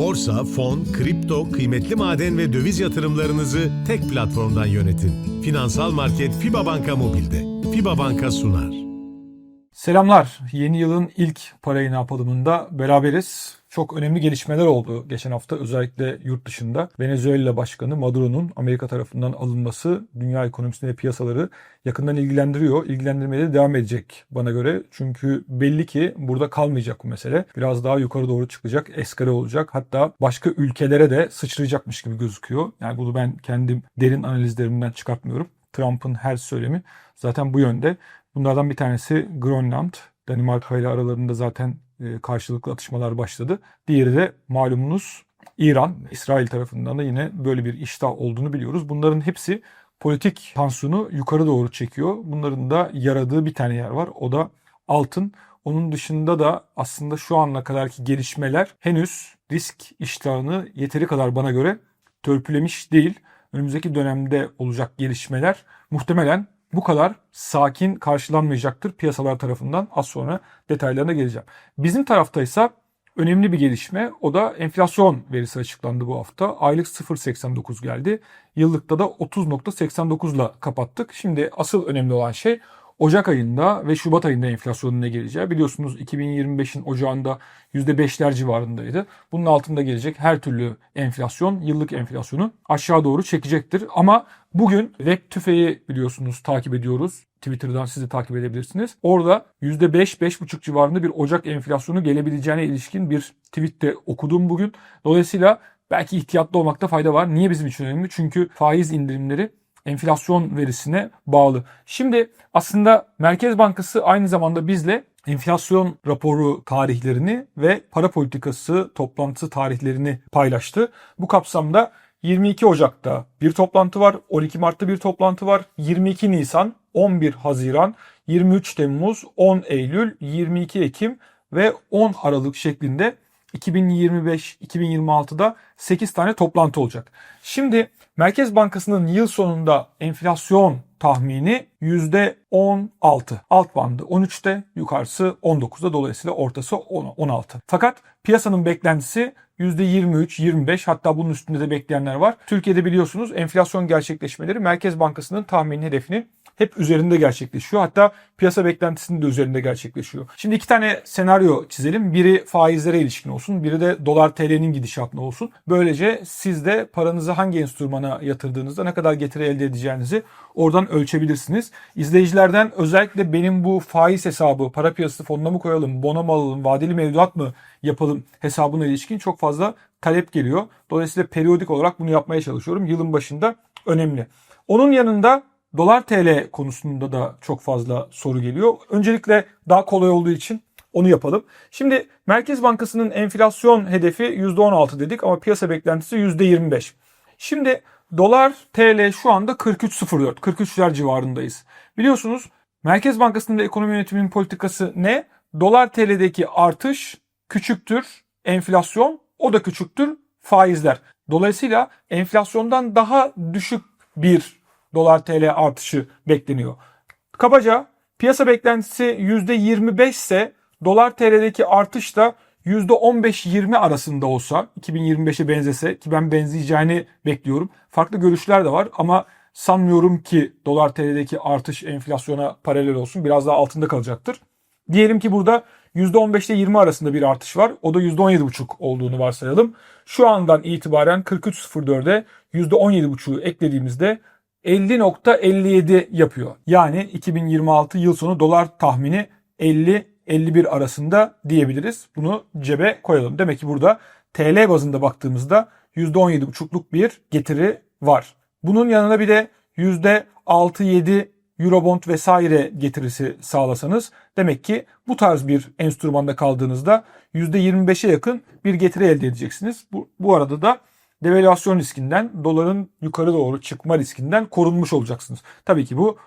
Borsa, fon, kripto, kıymetli maden ve döviz yatırımlarınızı tek platformdan yönetin. Finansal Market FIBA Banka Mobil'de. FIBA Banka sunar. Selamlar. Yeni yılın ilk parayı ne yapalımında beraberiz. Çok önemli gelişmeler oldu geçen hafta özellikle yurt dışında. Venezuela Başkanı Maduro'nun Amerika tarafından alınması dünya ekonomisini ve piyasaları yakından ilgilendiriyor. İlgilendirmeye de devam edecek bana göre. Çünkü belli ki burada kalmayacak bu mesele. Biraz daha yukarı doğru çıkacak, eskale olacak. Hatta başka ülkelere de sıçrayacakmış gibi gözüküyor. Yani bunu ben kendim derin analizlerimden çıkartmıyorum. Trump'ın her söylemi zaten bu yönde. Bunlardan bir tanesi Grönland. Danimarka ile aralarında zaten karşılıklı atışmalar başladı. Diğeri de malumunuz İran, İsrail tarafından da yine böyle bir iştah olduğunu biliyoruz. Bunların hepsi politik tansiyonu yukarı doğru çekiyor. Bunların da yaradığı bir tane yer var. O da altın. Onun dışında da aslında şu ana kadarki gelişmeler henüz risk iştahını yeteri kadar bana göre törpülemiş değil. Önümüzdeki dönemde olacak gelişmeler muhtemelen bu kadar sakin karşılanmayacaktır piyasalar tarafından. Az sonra detaylarına geleceğim. Bizim tarafta ise önemli bir gelişme. O da enflasyon verisi açıklandı bu hafta. Aylık 0.89 geldi. Yıllıkta da 30.89 ile kapattık. Şimdi asıl önemli olan şey Ocak ayında ve Şubat ayında enflasyonun ne geleceği. Biliyorsunuz 2025'in ocağında %5'ler civarındaydı. Bunun altında gelecek her türlü enflasyon, yıllık enflasyonu aşağı doğru çekecektir. Ama bugün Web tüfeği biliyorsunuz takip ediyoruz. Twitter'dan siz de takip edebilirsiniz. Orada %5-5,5 civarında bir Ocak enflasyonu gelebileceğine ilişkin bir tweet de okudum bugün. Dolayısıyla belki ihtiyatlı olmakta fayda var. Niye bizim için önemli? Çünkü faiz indirimleri enflasyon verisine bağlı. Şimdi aslında Merkez Bankası aynı zamanda bizle enflasyon raporu tarihlerini ve para politikası toplantısı tarihlerini paylaştı. Bu kapsamda 22 Ocak'ta bir toplantı var, 12 Mart'ta bir toplantı var, 22 Nisan, 11 Haziran, 23 Temmuz, 10 Eylül, 22 Ekim ve 10 Aralık şeklinde 2025-2026'da 8 tane toplantı olacak. Şimdi Merkez Bankası'nın yıl sonunda enflasyon tahmini %16. Alt bandı 13'te, yukarısı 19'da dolayısıyla ortası 10, 16. Fakat piyasanın beklentisi %23, 25 hatta bunun üstünde de bekleyenler var. Türkiye'de biliyorsunuz enflasyon gerçekleşmeleri Merkez Bankası'nın tahmini hedefini hep üzerinde gerçekleşiyor. Hatta piyasa beklentisinin de üzerinde gerçekleşiyor. Şimdi iki tane senaryo çizelim. Biri faizlere ilişkin olsun, biri de dolar TL'nin gidişatına olsun. Böylece siz de paranızı hangi enstrümana yatırdığınızda ne kadar getiri elde edeceğinizi oradan ölçebilirsiniz. İzleyicilerden özellikle benim bu faiz hesabı, para piyasası fonuna mı koyalım, bono mu alalım, vadeli mevduat mı yapalım hesabına ilişkin çok fazla talep geliyor. Dolayısıyla periyodik olarak bunu yapmaya çalışıyorum. Yılın başında önemli. Onun yanında dolar TL konusunda da çok fazla soru geliyor. Öncelikle daha kolay olduğu için onu yapalım. Şimdi Merkez Bankası'nın enflasyon hedefi %16 dedik ama piyasa beklentisi %25. Şimdi dolar TL şu anda 43.04, 43'ler civarındayız. Biliyorsunuz Merkez Bankası'nın ve ekonomi yönetiminin politikası ne? Dolar TL'deki artış küçüktür enflasyon, o da küçüktür faizler. Dolayısıyla enflasyondan daha düşük bir dolar TL artışı bekleniyor. Kabaca piyasa beklentisi %25 ise dolar TL'deki artış da %15-20 arasında olsa 2025'e benzese ki ben benzeyeceğini bekliyorum. Farklı görüşler de var ama sanmıyorum ki dolar TL'deki artış enflasyona paralel olsun. Biraz daha altında kalacaktır. Diyelim ki burada %15 ile 20 arasında bir artış var. O da %17,5 olduğunu varsayalım. Şu andan itibaren 43.04'e %17,5'u eklediğimizde 50.57 yapıyor. Yani 2026 yıl sonu dolar tahmini 50-51 arasında diyebiliriz. Bunu cebe koyalım. Demek ki burada TL bazında baktığımızda %17,5'luk bir getiri var. Bunun yanına bir de %6-7 Eurobond vesaire getirisi sağlasanız demek ki bu tarz bir enstrümanda kaldığınızda %25'e yakın bir getiri elde edeceksiniz. Bu, bu arada da devalüasyon riskinden, doların yukarı doğru çıkma riskinden korunmuş olacaksınız. Tabii ki bu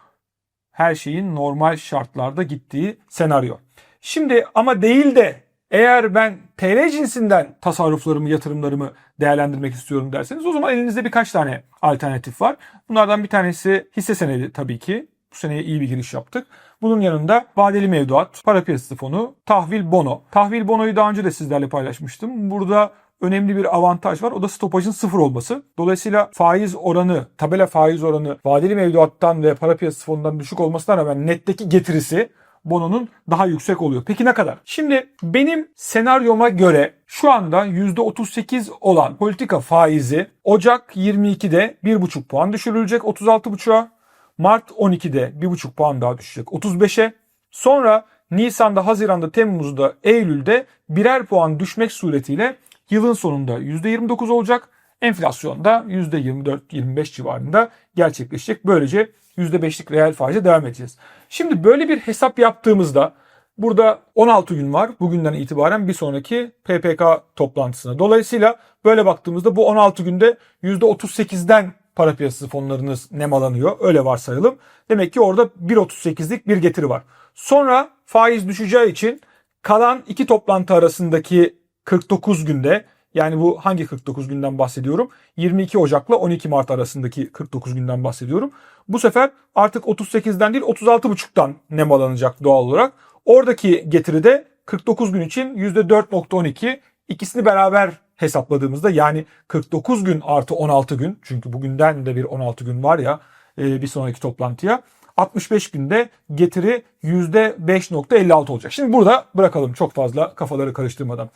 her şeyin normal şartlarda gittiği senaryo. Şimdi ama değil de eğer ben TL cinsinden tasarruflarımı, yatırımlarımı değerlendirmek istiyorum derseniz o zaman elinizde birkaç tane alternatif var. Bunlardan bir tanesi hisse senedi tabii ki. Bu seneye iyi bir giriş yaptık. Bunun yanında vadeli mevduat, para piyasası fonu, tahvil bono. Tahvil bonoyu daha önce de sizlerle paylaşmıştım. Burada önemli bir avantaj var. O da stopajın sıfır olması. Dolayısıyla faiz oranı, tabela faiz oranı vadeli mevduattan ve para piyasası fonundan düşük olmasına rağmen netteki getirisi bononun daha yüksek oluyor. Peki ne kadar? Şimdi benim senaryoma göre şu anda %38 olan politika faizi Ocak 22'de 1,5 puan düşürülecek 36,5'a. Mart 12'de 1,5 puan daha düşecek 35'e. Sonra Nisan'da, Haziran'da, Temmuz'da, Eylül'de birer puan düşmek suretiyle yılın sonunda %29 olacak. Enflasyon da %24-25 civarında gerçekleşecek. Böylece %5'lik reel faize devam edeceğiz. Şimdi böyle bir hesap yaptığımızda burada 16 gün var. Bugünden itibaren bir sonraki PPK toplantısına. Dolayısıyla böyle baktığımızda bu 16 günde %38'den para piyasası fonlarınız nemalanıyor. Öyle varsayalım. Demek ki orada 1.38'lik bir getiri var. Sonra faiz düşeceği için kalan iki toplantı arasındaki 49 günde yani bu hangi 49 günden bahsediyorum? 22 Ocak'la 12 Mart arasındaki 49 günden bahsediyorum. Bu sefer artık 38'den değil 36,5'tan nemalanacak doğal olarak. Oradaki getiri de 49 gün için %4.12 ikisini beraber hesapladığımızda yani 49 gün artı 16 gün çünkü bugünden de bir 16 gün var ya e, bir sonraki toplantıya 65 günde getiri %5.56 olacak. Şimdi burada bırakalım çok fazla kafaları karıştırmadan.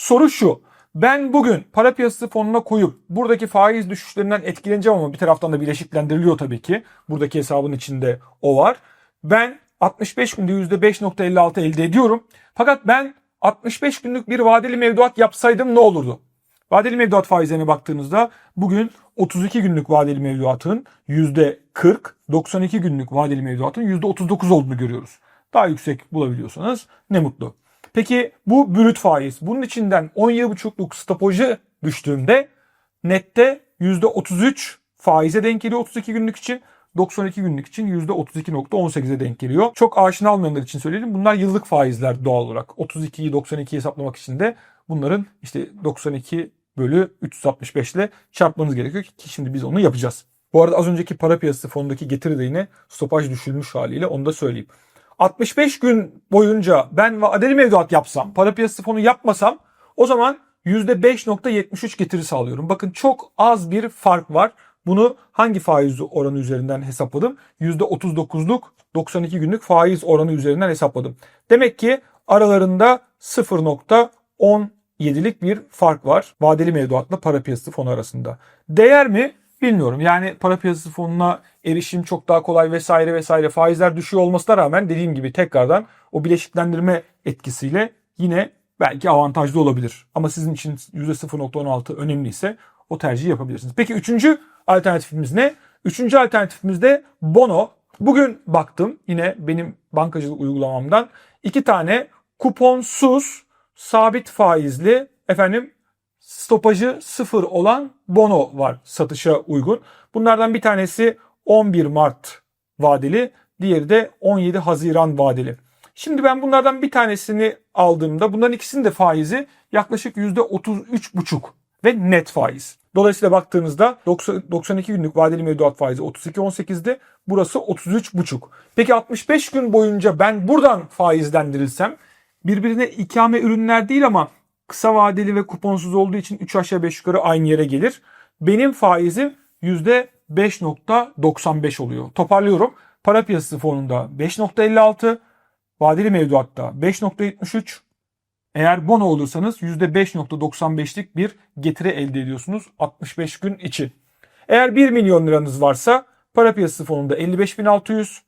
Soru şu. Ben bugün para piyasası fonuna koyup buradaki faiz düşüşlerinden etkileneceğim ama bir taraftan da bileşiklendiriliyor tabii ki. Buradaki hesabın içinde o var. Ben 65 günde %5.56 elde ediyorum. Fakat ben 65 günlük bir vadeli mevduat yapsaydım ne olurdu? Vadeli mevduat faizlerine baktığınızda bugün 32 günlük vadeli mevduatın %40, 92 günlük vadeli mevduatın %39 olduğunu görüyoruz. Daha yüksek bulabiliyorsanız ne mutlu. Peki bu brüt faiz. Bunun içinden 17,5'luk stopajı düştüğümde nette %33 faize denk geliyor 32 günlük için. 92 günlük için %32.18'e denk geliyor. Çok aşina olmayanlar için söyleyelim. Bunlar yıllık faizler doğal olarak. 32'yi 92'yi hesaplamak için de bunların işte 92 bölü 365 ile çarpmanız gerekiyor ki şimdi biz onu yapacağız. Bu arada az önceki para piyasası fonundaki getiri de yine stopaj düşülmüş haliyle onu da söyleyeyim. 65 gün boyunca ben vadeli mevduat yapsam, para piyasası fonu yapmasam o zaman %5.73 getiri sağlıyorum. Bakın çok az bir fark var. Bunu hangi faiz oranı üzerinden hesapladım? %39'luk 92 günlük faiz oranı üzerinden hesapladım. Demek ki aralarında 0.17'lik bir fark var vadeli mevduatla para piyasası fonu arasında. Değer mi? Bilmiyorum. Yani para piyasası fonuna erişim çok daha kolay vesaire vesaire faizler düşüyor olmasına rağmen dediğim gibi tekrardan o bileşiklendirme etkisiyle yine belki avantajlı olabilir. Ama sizin için %0.16 önemliyse o tercihi yapabilirsiniz. Peki üçüncü alternatifimiz ne? Üçüncü alternatifimiz de bono. Bugün baktım yine benim bankacılık uygulamamdan iki tane kuponsuz sabit faizli efendim stopajı sıfır olan bono var satışa uygun. Bunlardan bir tanesi 11 Mart vadeli, diğeri de 17 Haziran vadeli. Şimdi ben bunlardan bir tanesini aldığımda bunların ikisinin de faizi yaklaşık %33,5 ve net faiz. Dolayısıyla baktığınızda 92 günlük vadeli mevduat faizi 32.18'de burası 33,5. Peki 65 gün boyunca ben buradan faizlendirilsem birbirine ikame ürünler değil ama kısa vadeli ve kuponsuz olduğu için 3 aşağı 5 yukarı aynı yere gelir. Benim faizim %5.95 oluyor. Toparlıyorum. Para piyasası fonunda 5.56, vadeli mevduatta 5.73, eğer bono olursanız %5.95'lik bir getiri elde ediyorsunuz 65 gün için. Eğer 1 milyon liranız varsa para piyasası fonunda 55.600,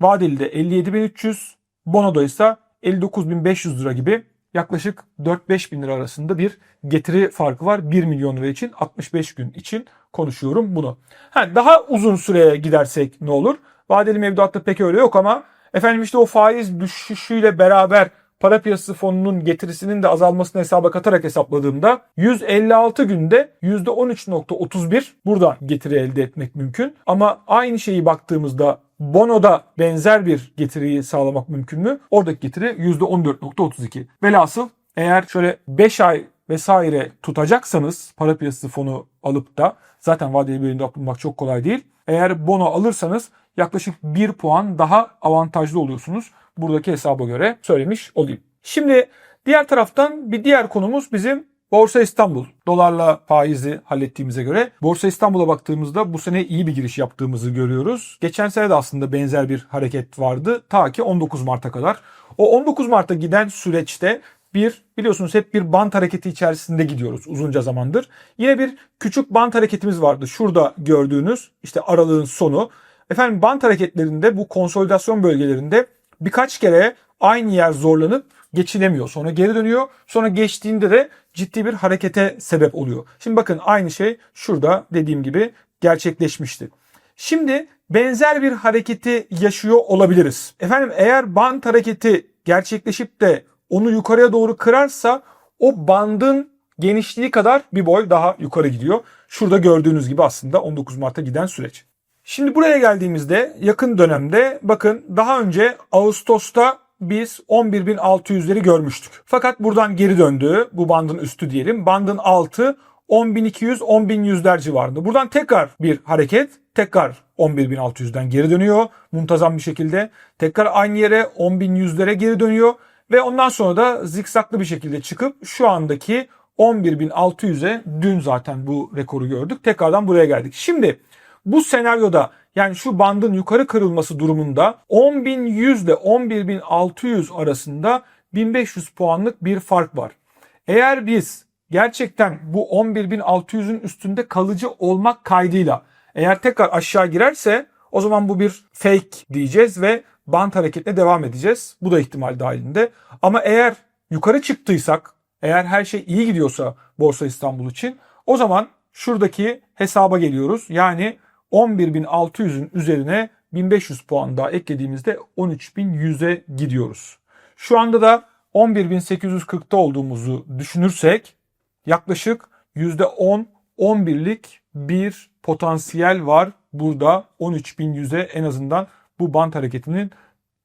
vadeli de 57.300, bonoda ise 59.500 lira gibi yaklaşık 4-5 bin lira arasında bir getiri farkı var 1 milyon lira için 65 gün için konuşuyorum bunu. Ha, daha uzun süreye gidersek ne olur? Vadeli mevduatta pek öyle yok ama efendim işte o faiz düşüşüyle beraber para piyasası fonunun getirisinin de azalmasını hesaba katarak hesapladığımda 156 günde %13.31 buradan getiri elde etmek mümkün. Ama aynı şeyi baktığımızda Bono'da benzer bir getiriyi sağlamak mümkün mü? Oradaki getiri %14.32. Velhasıl eğer şöyle 5 ay vesaire tutacaksanız para piyasası fonu alıp da zaten vadeli üründe bulmak çok kolay değil. Eğer bono alırsanız yaklaşık 1 puan daha avantajlı oluyorsunuz. Buradaki hesaba göre söylemiş olayım. Şimdi diğer taraftan bir diğer konumuz bizim Borsa İstanbul. Dolarla faizi hallettiğimize göre Borsa İstanbul'a baktığımızda bu sene iyi bir giriş yaptığımızı görüyoruz. Geçen sene de aslında benzer bir hareket vardı ta ki 19 Mart'a kadar. O 19 Mart'a giden süreçte bir biliyorsunuz hep bir bant hareketi içerisinde gidiyoruz uzunca zamandır. Yine bir küçük bant hareketimiz vardı. Şurada gördüğünüz işte aralığın sonu. Efendim bant hareketlerinde bu konsolidasyon bölgelerinde birkaç kere aynı yer zorlanıp geçilemiyor. Sonra geri dönüyor. Sonra geçtiğinde de ciddi bir harekete sebep oluyor. Şimdi bakın aynı şey şurada dediğim gibi gerçekleşmişti. Şimdi benzer bir hareketi yaşıyor olabiliriz. Efendim eğer band hareketi gerçekleşip de onu yukarıya doğru kırarsa o bandın genişliği kadar bir boy daha yukarı gidiyor. Şurada gördüğünüz gibi aslında 19 Mart'a giden süreç. Şimdi buraya geldiğimizde yakın dönemde bakın daha önce Ağustos'ta biz 11.600'leri görmüştük. Fakat buradan geri döndü. Bu bandın üstü diyelim. Bandın altı 10.200-10.100'ler civarında. Buradan tekrar bir hareket. Tekrar 11.600'den geri dönüyor. Muntazam bir şekilde. Tekrar aynı yere 10.100'lere geri dönüyor. Ve ondan sonra da zikzaklı bir şekilde çıkıp şu andaki 11.600'e dün zaten bu rekoru gördük. Tekrardan buraya geldik. Şimdi bu senaryoda yani şu bandın yukarı kırılması durumunda 10.100 ile 11.600 arasında 1500 puanlık bir fark var. Eğer biz gerçekten bu 11.600'ün üstünde kalıcı olmak kaydıyla eğer tekrar aşağı girerse o zaman bu bir fake diyeceğiz ve band hareketine devam edeceğiz. Bu da ihtimal dahilinde. Ama eğer yukarı çıktıysak, eğer her şey iyi gidiyorsa Borsa İstanbul için o zaman şuradaki hesaba geliyoruz. Yani 11.600'ün üzerine 1500 puan daha eklediğimizde 13.100'e gidiyoruz. Şu anda da 11.840'ta olduğumuzu düşünürsek yaklaşık %10 11'lik bir potansiyel var burada 13.100'e en azından bu bant hareketinin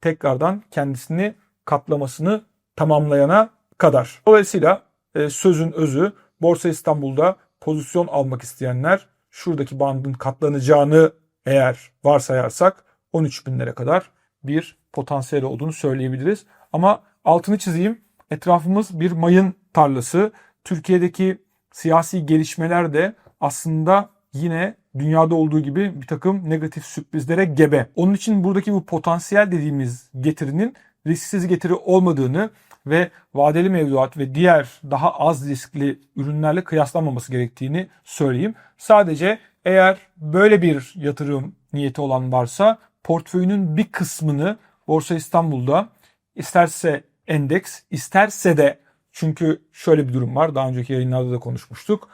tekrardan kendisini katlamasını tamamlayana kadar. Dolayısıyla e, sözün özü Borsa İstanbul'da pozisyon almak isteyenler şuradaki bandın katlanacağını eğer varsayarsak 13 binlere kadar bir potansiyel olduğunu söyleyebiliriz. Ama altını çizeyim etrafımız bir mayın tarlası. Türkiye'deki siyasi gelişmeler de aslında yine dünyada olduğu gibi bir takım negatif sürprizlere gebe. Onun için buradaki bu potansiyel dediğimiz getirinin risksiz getiri olmadığını ve vadeli mevduat ve diğer daha az riskli ürünlerle kıyaslanmaması gerektiğini söyleyeyim. Sadece eğer böyle bir yatırım niyeti olan varsa portföyünün bir kısmını Borsa İstanbul'da isterse endeks isterse de çünkü şöyle bir durum var daha önceki yayınlarda da konuşmuştuk.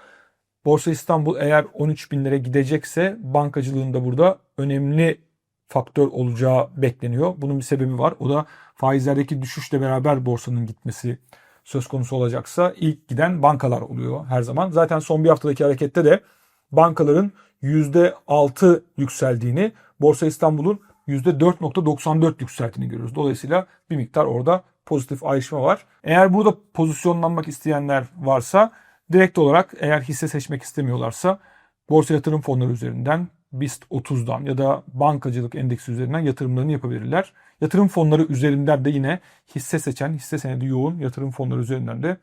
Borsa İstanbul eğer 13 binlere gidecekse bankacılığında burada önemli faktör olacağı bekleniyor. Bunun bir sebebi var. O da faizlerdeki düşüşle beraber borsanın gitmesi söz konusu olacaksa ilk giden bankalar oluyor her zaman. Zaten son bir haftadaki harekette de bankaların %6 yükseldiğini, Borsa İstanbul'un %4.94 yükselttiğini görüyoruz. Dolayısıyla bir miktar orada pozitif ayrışma var. Eğer burada pozisyonlanmak isteyenler varsa direkt olarak eğer hisse seçmek istemiyorlarsa borsa yatırım fonları üzerinden BIST 30'dan ya da bankacılık endeksi üzerinden yatırımlarını yapabilirler. Yatırım fonları üzerinden de yine hisse seçen, hisse senedi yoğun yatırım fonları üzerinden de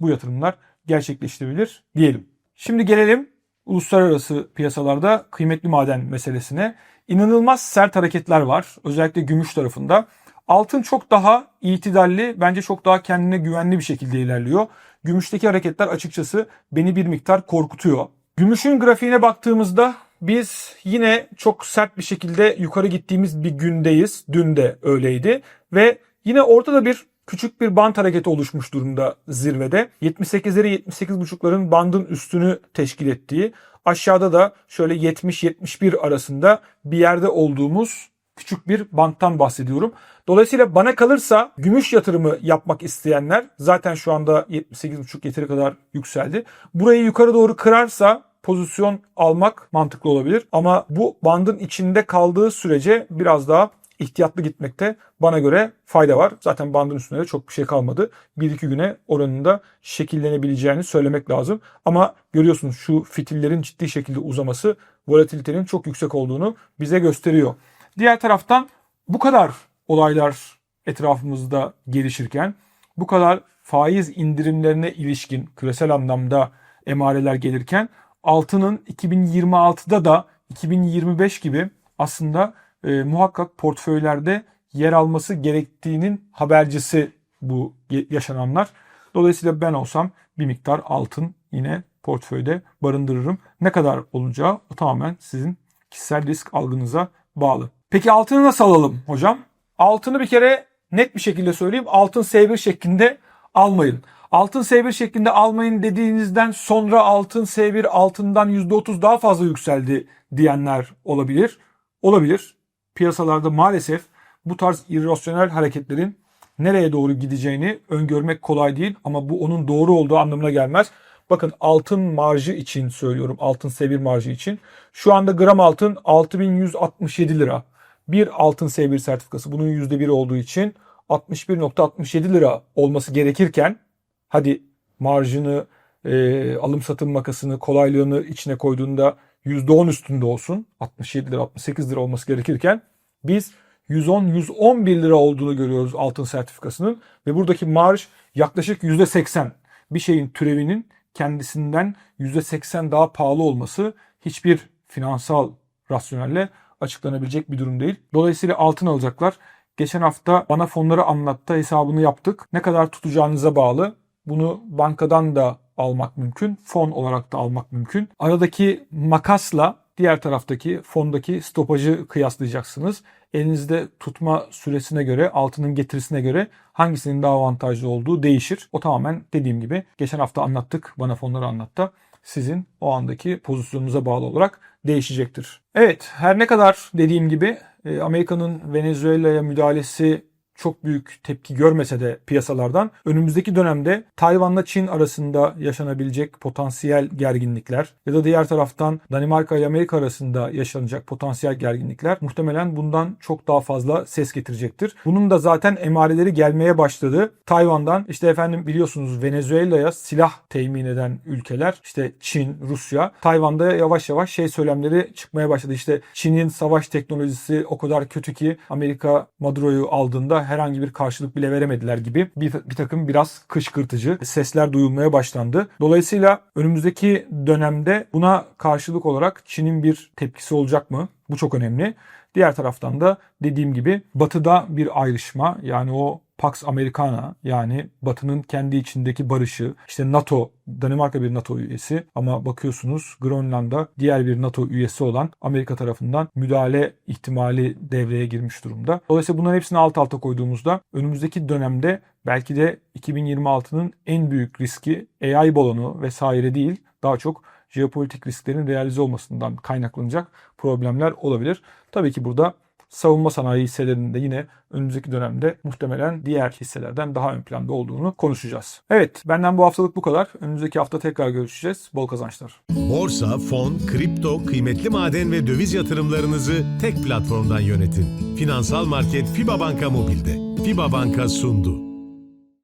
bu yatırımlar gerçekleştirebilir diyelim. Şimdi gelelim uluslararası piyasalarda kıymetli maden meselesine. İnanılmaz sert hareketler var. Özellikle gümüş tarafında. Altın çok daha itidalli, bence çok daha kendine güvenli bir şekilde ilerliyor. Gümüşteki hareketler açıkçası beni bir miktar korkutuyor. Gümüşün grafiğine baktığımızda biz yine çok sert bir şekilde yukarı gittiğimiz bir gündeyiz. Dün de öyleydi. Ve yine ortada bir küçük bir band hareketi oluşmuş durumda zirvede. 78'leri 78.5'ların bandın üstünü teşkil ettiği, aşağıda da şöyle 70-71 arasında bir yerde olduğumuz küçük bir banttan bahsediyorum. Dolayısıyla bana kalırsa gümüş yatırımı yapmak isteyenler zaten şu anda 78.5 yeteri kadar yükseldi. Burayı yukarı doğru kırarsa pozisyon almak mantıklı olabilir. Ama bu bandın içinde kaldığı sürece biraz daha ihtiyatlı gitmekte bana göre fayda var. Zaten bandın üstünde de çok bir şey kalmadı. 1-2 güne oranında şekillenebileceğini söylemek lazım. Ama görüyorsunuz şu fitillerin ciddi şekilde uzaması volatilitenin çok yüksek olduğunu bize gösteriyor. Diğer taraftan bu kadar olaylar etrafımızda gelişirken, bu kadar faiz indirimlerine ilişkin küresel anlamda emareler gelirken altının 2026'da da 2025 gibi aslında e, muhakkak portföylerde yer alması gerektiğinin habercisi bu yaşananlar. Dolayısıyla ben olsam bir miktar altın yine portföyde barındırırım. Ne kadar olacağı tamamen sizin kişisel risk algınıza bağlı. Peki altını nasıl alalım hocam? Altını bir kere net bir şekilde söyleyeyim. Altın S1 şeklinde almayın. Altın S1 şeklinde almayın dediğinizden sonra altın S1 altından %30 daha fazla yükseldi diyenler olabilir. Olabilir. Piyasalarda maalesef bu tarz irrasyonel hareketlerin nereye doğru gideceğini öngörmek kolay değil ama bu onun doğru olduğu anlamına gelmez. Bakın altın marjı için söylüyorum. Altın S1 marjı için. Şu anda gram altın 6167 lira. Bir altın S1 sertifikası bunun %1 olduğu için 61.67 lira olması gerekirken hadi marjını e, alım satım makasını kolaylığını içine koyduğunda %10 üstünde olsun 67 lira 68 lira olması gerekirken biz 110-111 lira olduğunu görüyoruz altın sertifikasının ve buradaki marj yaklaşık %80 bir şeyin türevinin kendisinden %80 daha pahalı olması hiçbir finansal rasyonelle açıklanabilecek bir durum değil. Dolayısıyla altın alacaklar. Geçen hafta bana fonları anlattı hesabını yaptık. Ne kadar tutacağınıza bağlı. Bunu bankadan da almak mümkün. Fon olarak da almak mümkün. Aradaki makasla diğer taraftaki fondaki stopajı kıyaslayacaksınız. Elinizde tutma süresine göre, altının getirisine göre hangisinin daha avantajlı olduğu değişir. O tamamen dediğim gibi geçen hafta anlattık. Bana fonları anlattı. Sizin o andaki pozisyonunuza bağlı olarak değişecektir. Evet, her ne kadar dediğim gibi e, Amerika'nın Venezuela'ya müdahalesi çok büyük tepki görmese de piyasalardan önümüzdeki dönemde Tayvan'la Çin arasında yaşanabilecek potansiyel gerginlikler ya da diğer taraftan Danimarka ile Amerika arasında yaşanacak potansiyel gerginlikler muhtemelen bundan çok daha fazla ses getirecektir. Bunun da zaten emareleri gelmeye başladı. Tayvan'dan işte efendim biliyorsunuz Venezuela'ya silah temin eden ülkeler işte Çin, Rusya. Tayvan'da yavaş yavaş şey söylemleri çıkmaya başladı. İşte Çin'in savaş teknolojisi o kadar kötü ki Amerika Maduro'yu aldığında herhangi bir karşılık bile veremediler gibi bir, bir takım biraz kışkırtıcı sesler duyulmaya başlandı. Dolayısıyla önümüzdeki dönemde buna karşılık olarak Çin'in bir tepkisi olacak mı? Bu çok önemli. Diğer taraftan da dediğim gibi batıda bir ayrışma yani o Pax Americana yani Batı'nın kendi içindeki barışı, işte NATO, Danimarka bir NATO üyesi ama bakıyorsunuz Grönland'da diğer bir NATO üyesi olan Amerika tarafından müdahale ihtimali devreye girmiş durumda. Dolayısıyla bunların hepsini alt alta koyduğumuzda önümüzdeki dönemde belki de 2026'nın en büyük riski AI balonu vesaire değil daha çok jeopolitik risklerin realize olmasından kaynaklanacak problemler olabilir. Tabii ki burada savunma sanayi hisselerinde yine önümüzdeki dönemde muhtemelen diğer hisselerden daha ön planda olduğunu konuşacağız. Evet benden bu haftalık bu kadar. Önümüzdeki hafta tekrar görüşeceğiz. Bol kazançlar. Borsa, fon, kripto, kıymetli maden ve döviz yatırımlarınızı tek platformdan yönetin. Finansal Market FIBA Banka Mobil'de. FIBA Banka sundu.